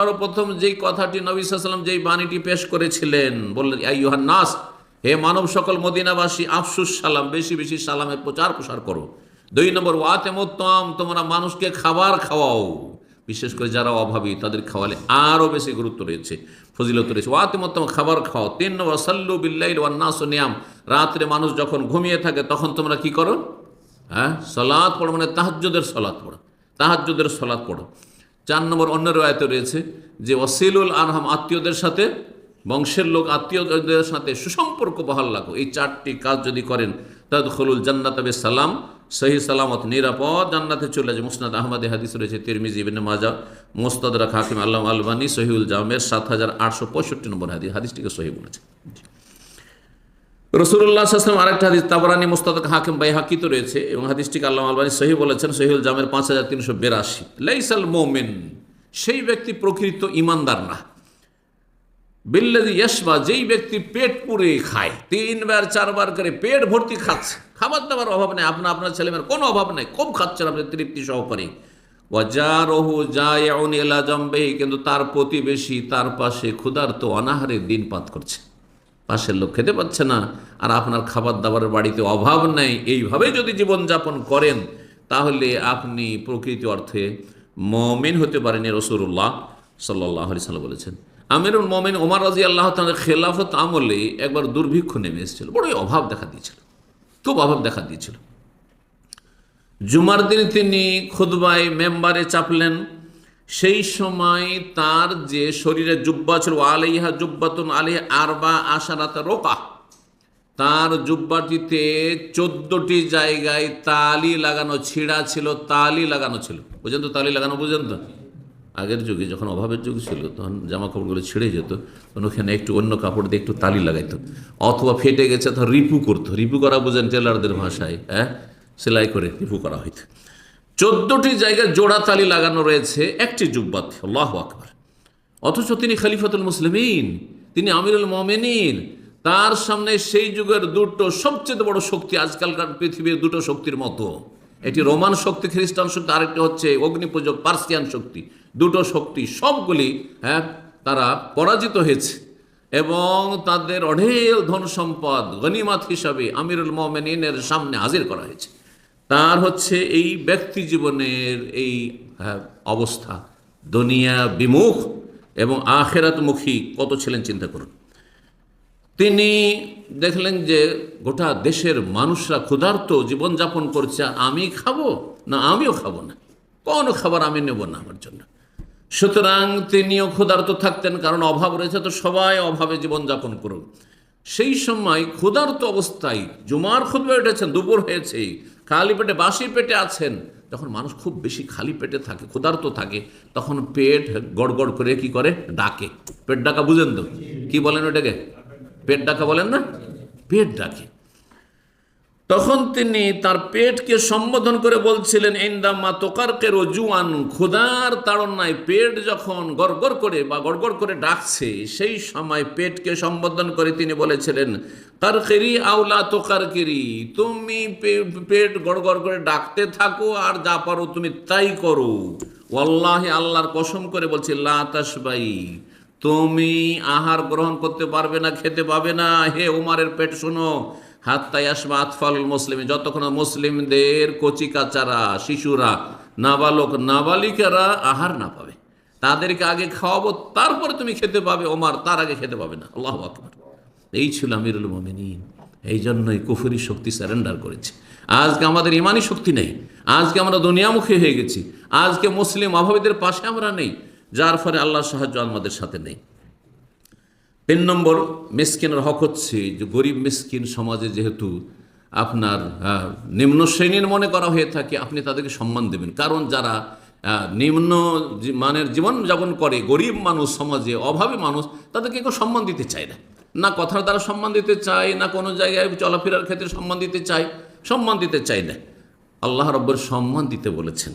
সর্বপ্রথম যেই কথাটি নবী সাল্লাম যেই বাণীটি পেশ করেছিলেন, বললেন নাস, হে মানব সকল মদিনাবাসী, আফসুস সালাম, বেশি বেশি সালামের প্রচার প্রসার করো। দুই নম্বর ওয়াতেমোত্তম তোমরা মানুষকে খাবার খাওয়াও। বিশেষ করে যারা অভাবী, তাদের খাওয়ালে আরও বেশি গুরুত্ব রয়েছে, ফজিলত রয়েছে। ওয়াতেমোত্তম খাবার খাও তিন নম্বর, সাল্লু বিল্লাইল ওয়ান্নাস নিয়াম, রাত্রে মানুষ যখন ঘুমিয়ে থাকে, তখন তোমরা কি করো? হ্যাঁ সলাৎ পড়ো মানে তাহাজ্জুদের সলাৎ পড়ো, তাহাজ্জুদের সলাৎ পড়ো। চার নম্বর অন্য রয়েতে রয়েছে যে ওসিলুল আনহাম আত্মীয়দের সাথে, বংশের লোক আত্মীয়দের সাথে সুসম্পর্ক বহাল রাখো। এই চারটি কাজ যদি করেন তাদ খলুল জান্নাতবে সালাম, সহি সালামত নিরাপদ জান্নাতে চলে যায়। মুসনাদ আহমদ হাদিস রয়েছে, তিরমিজি, ইবিন মাজা মোস্তাদরা হাকিম আল্লাহ আলবানী, সহিউল জামের সাত হাজার আটশো পঁয়ষট্টি নম্বর হাদিস। হাদিসটিকে সহি বলেছে। রসুল্লাহ আসলাম আরেকটা হাদিস, তাবরানি মুস্তাদ হাকিম বাই হাকিত রয়েছে এবং হাদিসটিকে আল্লাহ আলবানী সহি বলেছেন? সহিউল জামের পাঁচ হাজার তিনশো বিরাশি। লাইসাল মোমেন, সেই ব্যক্তি প্রকৃত ইমানদার না। বিল্লাদি ইয়াসবা যেই ব্যক্তি পেট পুরে খায়, তিনবার, চারবার করে পেট ভর্তি খাচ্ছে, খাবার দাবার অভাব নেই আপনার আপনার ছেলেমেয়ের কোনো অভাব নেই খুব খাচ্ছেন আপনি, তৃপ্তি সহকারে। ওয়াজারহু জায়াউন এলা জম্বেহি, কিন্তু তার প্রতিবেশী তার পাশে ক্ষুধার্ত অনাহারে দিনপাত করছে। পাশের লোক খেতে পাচ্ছে না। আর আপনার খাবার দাবারের বাড়িতে অভাব নেই। এইভাবে যদি জীবনযাপন করেন, তাহলে আপনি প্রকৃতি অর্থে মমিন হতে পারেন রসুল্লাহ সাল্লাহ সাল্লাম বলেছেন। আমিরুল মমিন ওমার রাজি আল্লাহ তালের খেলাফত আমলে একবার দুর্ভিক্ষ নেমে এসেছিল। বড়ই অভাব দেখা দিয়েছিল। খুব অভাব দেখা দিয়েছিল। জুমার দিন তিনি খুদবাই মেম্বারে চাপলেন। সেই সময় তার যে শরীরে জুব্বা ছিল আলিহা জুব্বাতুন আলিহ আরবা আশারাত রোকা তার জুব্বাটিতে চোদ্দটি জায়গায় তালি লাগানো, ছিঁড়া ছিল, তালি লাগানো ছিল। বুঝেন তো তালি লাগানো বুঝেন তো? আগের যুগে যখন অভাবের যুগ ছিল, তখন জামা কাপড়গুলো ছিঁড়ে যেত, তখন ওখানে একটু অন্য কাপড় দিয়ে একটু তালি লাগাইতো। অথবা ফেটে গেছে, তখন রিপু করতো। রিপু করা বুঝেন টেলারদের ভাষায় হ্যাঁ? সেলাই করে রিপু করা হইতো। চোদ্দটি জায়গায় জোড়া তালি লাগানো রয়েছে, একটি জুব্বাত আল্লাহ আকবর। অথচ তিনি খালিফাতুল মুসলিমিন, তিনি আমিরুল মমেনিন। তার সামনে সেই যুগের দুটো সবচেয়ে বড় শক্তি আজকালকার পৃথিবীর দুটো শক্তির মতো। এটি রোমান শক্তি, খ্রিস্টান শক্তি, আরেকটি হচ্ছে অগ্নিপূজক পার্সিয়ান শক্তি। দুটো শক্তি সবগুলি হ্যাঁ তারা পরাজিত হয়েছে। এবং তাদের অঢেল ধন সম্পদ গনিমাত হিসাবে আমিরুল মোমেনিনের সামনে হাজির করা হয়েছে। তার হচ্ছে এই ব্যক্তি জীবনের এই হ্যাঁ, অবস্থা। দুনিয়া বিমুখ এবং আখেরাতমুখী কত ছিলেন চিন্তা করুন। তিনি দেখলেন যে গোটা দেশের মানুষরা ক্ষুধার্ত জীবনযাপন করছে আমি খাব? না আমিও খাব না। কোনো খাবার আমি নেব না আমার জন্য। সুতরাং তিনিও ক্ষুধার্ত থাকতেন কারণ অভাব রয়েছে তো সবাই অভাবে জীবনযাপন করুন। সেই সময় ক্ষুধার্ত অবস্থায় জুমার খুদবে উঠেছেন দুপুর হয়েছে। খালি পেটে, বাসি পেটে আছেন যখন মানুষ খুব বেশি খালি পেটে থাকে, ক্ষুধার্ত থাকে। তখন পেট গড়গড় করে কি করে? ডাকে। পেট ডাকা বুঝেন তো? কি বলেন ওটাকে পেট ডাকা বলেন না? পেট ডাকে। তখন তিনি তার পেটকে সম্বোধন করে বলছিলেন, ইন্দামা তোকারকে রজুয়ান ক্ষুধার তাড়নায় পেট যখন গড়গড় করে বা গড়গড় করে ডাকছে, সেই সময় পেটকে সম্বোধন করে তিনি বলেছিলেন, কারকেরি আউলা তোকারকেরি, তুমি পেট গড়গড় করে ডাকতে থাকো আর যা পারো তুমি তাই করো। ওয়াল্লাহি আল্লাহর কসম করে বলছি লাতাসবাই তুমি আহার গ্রহণ করতে পারবে না, খেতে পাবে না। হে উমারের পেট শোনো হাত্তাই আসমা আতফাল মুসলিম যতক্ষণ মুসলিমদের কচি কাচারা শিশুরা, নাবালক, নাবালিকারা আহার না পাবে। তাদেরকে আগে খাওয়াবো, তারপরে তুমি খেতে পাবে, ওমার তার আগে খেতে পাবে না। আল্লাহ আকবর। এই ছিল আমিরুল মোমিনিন। এই জন্যই কুফুরি শক্তি স্যারেন্ডার করেছে। আজকে আমাদের ইমানি শক্তি নেই। আজকে আমরা দুনিয়ামুখী হয়ে গেছি। আজকে মুসলিম অভাবীদের পাশে আমরা নেই। যার ফলে আল্লাহর সাহায্য আমাদের সাথে নেই। তিন নম্বর, মিসকিনের হক হচ্ছে যে গরিব মিসকিন সমাজে যেহেতু আপনার নিম্ন শ্রেণির মনে করা হয়ে থাকে, আপনি তাদেরকে সম্মান দেবেন। কারণ যারা নিম্ন মানের জীবনযাপন করে, গরিব মানুষ সমাজে, অভাবী মানুষ, তাদেরকে কেউ সম্মান দিতে চায় না। না কথার দ্বারা সম্মান দিতে চায়, না কোনো জায়গায় চলাফেরার ক্ষেত্রে সম্মান দিতে চায়, সম্মান দিতে চায় না। আল্লাহ রব্বর সম্মান দিতে বলেছেন।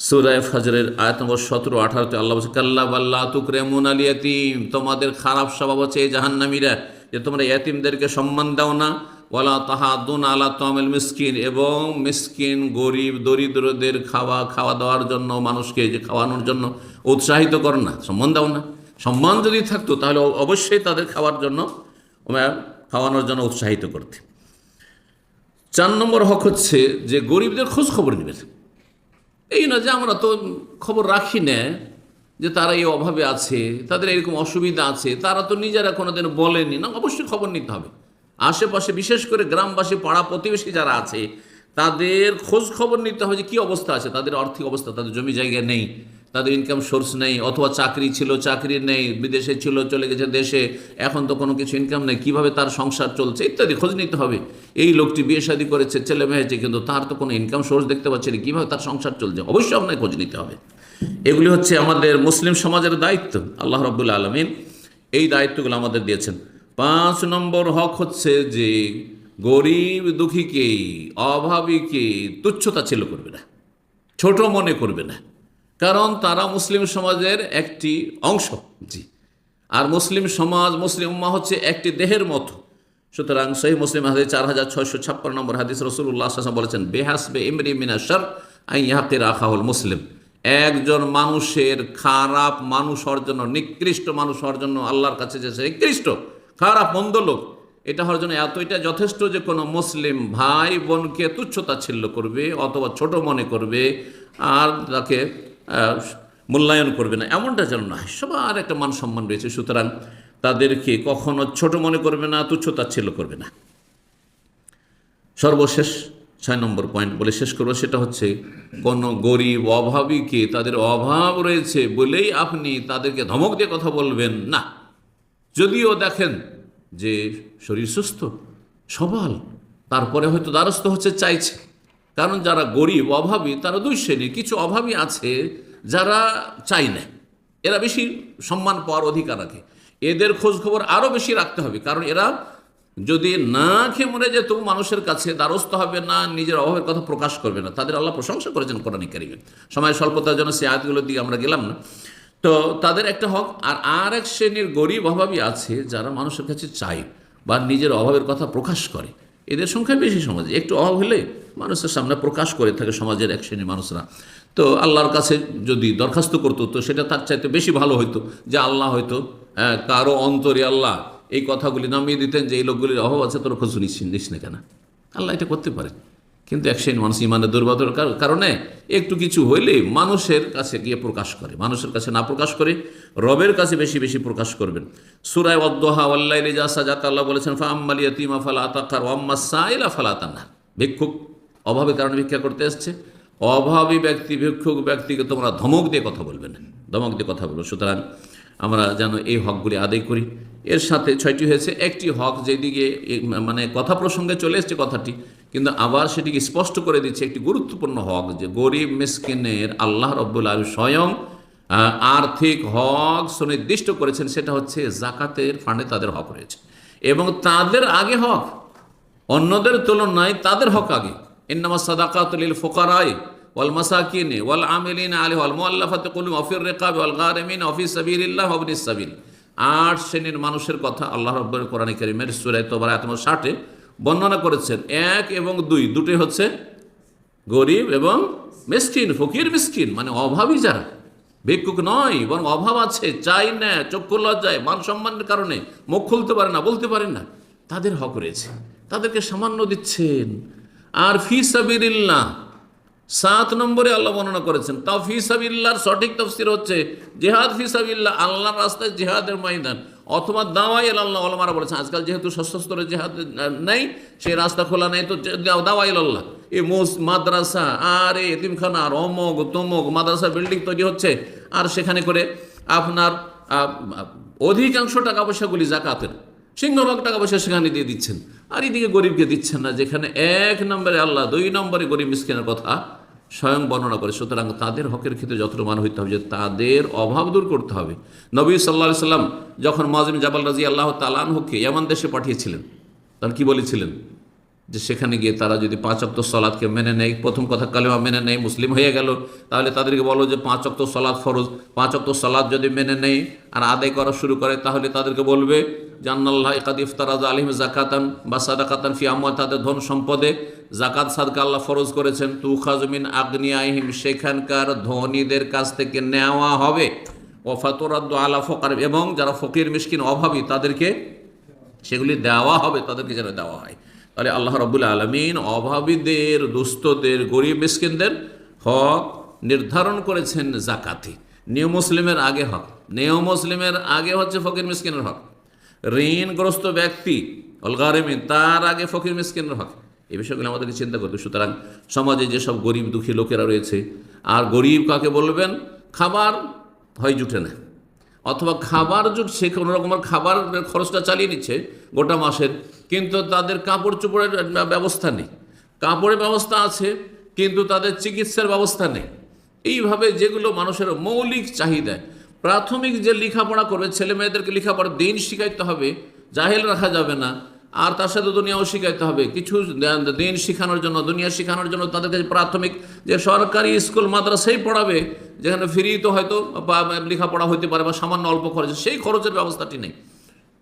সুরায় ফজরের আয়াত নম্বর সতেরো, আঠারোতে আল্লাহ বলছে, কাল্লা বাল্লা তুকরেমুন আল ইয়াতিম তোমাদের খারাপ স্বভাব হচ্ছে এই জাহান্নামীরা, যে তোমরা ইয়াতিমদেরকে সম্মান দাও না। ওয়ালা তাহাদুন আলা তমেল মিসকিন, এবং মিসকিন, গরিব, দরিদ্রদের খাওয়া খাওয়া দেওয়ার জন্য, মানুষকে যে খাওয়ানোর জন্য উৎসাহিত করো না, সম্মান দাও না। সম্মান যদি থাকতো, তাহলে অবশ্যই তাদের খাওয়ার জন্য খাওয়ানোর জন্য উৎসাহিত করতে। চার নম্বর হক হচ্ছে যে গরিবদের খোঁজ খবর নেবেন। এই না যে আমরা তো খবর রাখি না যে তারা এই অভাবে আছে, তাদের এরকম অসুবিধা আছে, তারা তো নিজেরা কোনোদিন বলেনি। না, অবশ্যই খবর নিতে হবে। আশেপাশে বিশেষ করে গ্রামবাসী, পাড়া প্রতিবেশী যারা আছে, তাদের খোঁজ খবর নিতে হবে যে কী অবস্থা আছে, তাদের আর্থিক অবস্থা, তাদের জমি জায়গা নেই। তাদের ইনকাম সোর্স নেই, অথবা চাকরি ছিল, চাকরি নেই, বিদেশে ছিল, চলে গেছে দেশে, এখন তো কোনো কিছু ইনকাম নেই, কীভাবে তার সংসার চলছে, ইত্যাদি খোঁজ নিতে হবে। এই লোকটি বিয়ে শাদী করেছে, ছেলে মেয়ে হয়েছে, কিন্তু তার তো কোনো ইনকাম সোর্স দেখতে পাচ্ছে না, কীভাবে তার সংসার চলছে, অবশ্যই আপনাকে খোঁজ নিতে হবে। এগুলি হচ্ছে আমাদের মুসলিম সমাজের দায়িত্ব, আল্লাহ রবুল্লা আলমিন এই দায়িত্বগুলো আমাদের দিয়েছেন। পাঁচ নম্বর হক হচ্ছে যে, গরিব দুঃখীকে, অভাবীকে তুচ্ছতা ছিল করবে না, ছোট মনে করবে না। কারণ তারা মুসলিম সমাজের একটি অংশ। জি। আর মুসলিম সমাজ মুসলিম উম্মা হচ্ছে একটি দেহের মতো। সুতরাং সেই মুসলিম হাদিস চার হাজার ছয়শো ছাপ্পান্ন নম্বর হাদিস রসুল্লাহ আসলাম বলেছেন বেহাসবে ইমরি মিনাশার আই ইহাকে রাখা হল মুসলিম। একজন মানুষের খারাপ মানুষ হওয়ার জন্য নিকৃষ্ট মানুষ হওয়ার জন্য আল্লাহর কাছে যে নিকৃষ্ট খারাপ মন্দ লোক এটা হওয়ার জন্য এতটা যথেষ্ট যে কোনো মুসলিম ভাই বোনকে তুচ্ছতা তুচ্ছতাচ্ছিল্য করবে অথবা ছোট মনে করবে আর তাকে মূল্যায়ন করবে না। এমনটা যেন নয়। সবার একটা মান সম্মান রয়েছে। সুতরাং তাদেরকে কখনো ছোট মনে করবে না তুচ্ছতাচ্ছিল্য করবে না। সর্বশেষ ছয় নম্বর পয়েন্ট বলে শেষ করব। সেটা হচ্ছে, কোনো গরিব অভাবীকে তাদের অভাব রয়েছে বলেই আপনি তাদেরকে ধমক দিয়ে কথা বলবেন? না। যদিও দেখেন যে শরীর সুস্থ, সবল, তারপরে হয়তো দ্বারস্থ হচ্ছে, চাইছে। কারণ যারা গরিব, অভাবী, তারা দুই শ্রেণির, কিছু অভাবী আছে যারা চাই না। এরা বেশি সম্মান পাওয়ার অধিকার রাখে। এদের খোঁজ খবর আরও বেশি রাখতে হবে, কারণ এরা যদি না খেয়ে মরে যেত, মানুষের কাছে দ্বারস্থ হবে না, নিজের অভাবের কথা প্রকাশ করবে না। তাদের আল্লাহ প্রশংসা করেছেন কোরআন কারিমে। সময় স্বল্পতার জন্য সে আয়াতগুলোর দিকে আমরা গেলাম না। তো তাদের একটা হক, আর আর এক শ্রেণির গরিব, অভাবী আছে যারা মানুষের কাছে চায় বা নিজের অভাবের কথা প্রকাশ করে। এদের সংখ্যা বেশি সমাজে একটু অভাব হলে মানুষের সামনে প্রকাশ করে থাকে সমাজের এক শ্রেণির মানুষরা। তো আল্লাহর কাছে যদি দরখাস্ত করতো তো সেটা তার চাইতে বেশি ভালো হতো যে আল্লাহ হয়তো হ্যাঁ, কারও অন্তরে আল্লাহ এই কথাগুলি নামিয়ে দিতেন যে এই লোকগুলির অভাব আছে তোর খোঁজ নিস না কেন? আল্লাহ এটা করতে পারে। কিন্তু এক শ্রেণির মানুষ ইমানের দুর্বলতার কারণে একটু কিছু হইলে মানুষের কাছে গিয়ে প্রকাশ করে মানুষের কাছে না প্রকাশ করে রবের কাছে বেশি বেশি প্রকাশ করবেন। সুরায় অদ্দোহা আল্লাহ রেজা সাজাত আল্লাহ বলেছেন ফাম্মালিয়া তিমা ফালা আতাকার ওয়াম্মা সাইলা ফালা তান্নার ভিক্ষুক, অভাবের কারণে ভিক্ষা করতে এসছে। অভাবী ব্যক্তি, ভিক্ষুক ব্যক্তিকে তোমরা ধমক দিয়ে কথা বলবে না। ধমক দিয়ে কথা বলব। সুতরাং আমরা যেন এই হকগুলি আদায় করি। এর সাথে ছয়টি হয়েছে। একটি হক যেদিকে মানে কথা প্রসঙ্গে চলে এসছে কথাটি, কিন্তু আবার সেটিকে স্পষ্ট করে দিচ্ছে। একটি গুরুত্বপূর্ণ হক যে গরিব, মিসকিনের আল্লাহ রব্বুল আলম স্বয়ং আর্থিক হক সুনির্দিষ্ট করেছেন, সেটা হচ্ছে জাকাতের ফান্ডে তাদের হক রয়েছে। এবং তাদের আগে হক, অন্যদের তুলনায় তাদের হক আগে। ইন্নামা সাদাকাতুল ফোকারাই ওয়াল মাসাকিনে ওয়াল আমিলিন আলী ওয়াল মুআল্লাফাতে কুলুম অফির রিকাব ওয়াল গারিমিন অফি সাবিলিল্লাহ ওয়াবনিস সাবিল। আট শ্রেণির মানুষের কথা আল্লাহ রাব্বুল কোরআন কারীমের সূরা তোবার নম্বর 60 বর্ণনা করেছেন। এক এবং দুই, দুটোই হচ্ছে গরিব এবং মিসকিন, ফকির, মিসকিন মানে অভাবী যারা। ভিক্ষুক নয়, বরং অভাব আছে, চাই না চক্ষু লজ্জায়, মান সম্মানের কারণে, মুখ খুলতে পারে না, বলতে পারে না। তাদের হক রয়েছে, তাদেরকে সামান্য দিচ্ছেন। আর ফি সাবিরিল্লাহ সাত নম্বরে আল্লাহ বর্ণনা করেছেন, তাও ফি সাবিল্লাহর সঠিক তফসির হচ্ছে, জেহাদ ফি সাবিল্লাহ আল্লাহর রাস্তায় জেহাদের ময়দান, অথবা দাওয়াই আল্লাহ আলমারা বলেছেন, আজকাল যেহেতু সশস্ত্র জেহাদ নেই সেই রাস্তা খোলা নেই, তো দাওয়াই আল্লাহ। এই মোস মাদ্রাসা, আর এই এতিমখানা, আর অমক তমক মাদ্রাসা বিল্ডিং তৈরি হচ্ছে। আর সেখানে করে আপনার অধিকাংশ টাকা পয়সাগুলি জাকাতের। সিংহভাগ টাকা পয়সা সেখানে দিয়ে দিচ্ছেন। আর এদিকে গরিবকে দিচ্ছেন না, যেখানে এক নম্বরে আল্লাহ, দুই নম্বরে গরিব মিসকিনের কথা স্বয়ং বর্ণনা করে। সুতরাং তাদের হকের ক্ষেত্রে যতটুকু মান হইতে হবে, যে তাদের অভাব দূর করতে হবে। নবী সাল্লাহ সাল্লাম যখন মাজিম জাবাল রাজি আল্লাহ তালানহুকে ইয়ামান দেশে পাঠিয়েছিলেন তখন কি বলেছিলেন? যে সেখানে গিয়ে তারা যদি পাঁচ অক্ত সলাদকে মেনে নেয়, প্রথম কথা কালেমা মেনে নেয়, মুসলিম হয়ে গেল, তাহলে তাদেরকে বলো যে পাঁচ অক্ত সলাদ ফরজ। পাঁচ অক্ত সলাদ যদি মেনে নেয় আর আদায় করা শুরু করে, তাহলে তাদেরকে বলবে জান্নাল্লাহ কাদ ইফতারাজ আলিম জাকাতান বা সাদাকাতান ফি আমওয়াত। তাদের ধন সম্পদে জাকাত সাদকা আল্লাহ ফরজ করেছেন। তু খাজমিন আগ্নিয়াহিম সেখানকার ধনীদের কাছ থেকে নেওয়া হবে। ওফাতুরাদ্দ আলা ফকার, এবং যারা ফকির, মিসকিন, অভাবী, তাদেরকে সেগুলি দেওয়া হবে, তাদেরকে যেন দেওয়া হয়। তাহলে আল্লাহ রবুল আলমিন অভাবীদের, দুস্থদের, গরিব মিসকিনদের হক নির্ধারণ করেছেন জাকাতে। নিউ মুসলিমের আগে হক, নিউ মুসলিমের আগে হচ্ছে ফকির মিসকিনের হক। ঋণগ্রস্ত ব্যক্তি অলগারেমিন তার আগে ফকির মিসকিনের হক। এই বিষয়গুলো আমাদেরকে চিন্তা করতে সুতরাং সমাজে যেসব গরিব দুঃখী লোকেরা রয়েছে, আর গরিব কাকে বলবেন? খাবার হয় জুটে না। অথবা খাবার যুগ সে কোনো রকমের খাবার খরচটা চালিয়ে নিচ্ছে গোটা মাসের, কিন্তু তাদের কাপড় চোপড়ের ব্যবস্থা নেই। কাপড়ের ব্যবস্থা আছে, কিন্তু তাদের চিকিৎসার ব্যবস্থা নেই। এইভাবে যেগুলো মানুষের মৌলিক চাহিদা, প্রাথমিক যে লেখাপড়া করবে ছেলে মেয়েদেরকে লেখাপড়া দিন শিখাইতে হবে, জাহেল রাখা যাবে না। আর তার সাথে দুনিয়াও শিখাইতে হবে। কিছু দিন শেখানোর জন্য, দুনিয়া শেখানোর জন্য তাদের কাছে প্রাথমিক যে সরকারি স্কুল, মাদ্রাসাই পড়াবে, যেখানে ফ্রি তো হয়তো লেখাপড়া হইতে পারে বা সামান্য অল্প খরচে, সেই খরচের ব্যবস্থাটি নেই।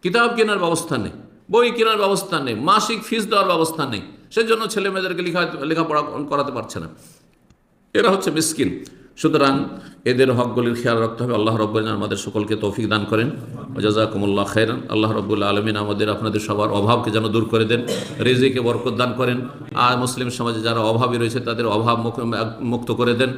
কিতাব কেনার ব্যবস্থা নেই, বই কেনার ব্যবস্থা নেই, মাসিক ফিস দেওয়ার ব্যবস্থা নেই, সেজন্য ছেলে মেয়েদেরকে লেখা, লেখাপড়া করাতে পারছে না। এরা হচ্ছে মিসকিন। সুতরাং এদের হকগুলির খেয়াল রাখতে হবে। আল্লাহ রব্বুল আমাদের সকলকে তৌফিক দান করেন। জাজাকুমুল্লাহ খের আল্লাহ রব্বুল্লা আলমিন আমাদের আপনাদের সবার অভাবকে যেন দূর করে দেন, রেজিকে বরকত দান করেন। আর মুসলিম সমাজে যারা অভাবই রয়েছে, তাদের অভাব মুক্ত করে দেন।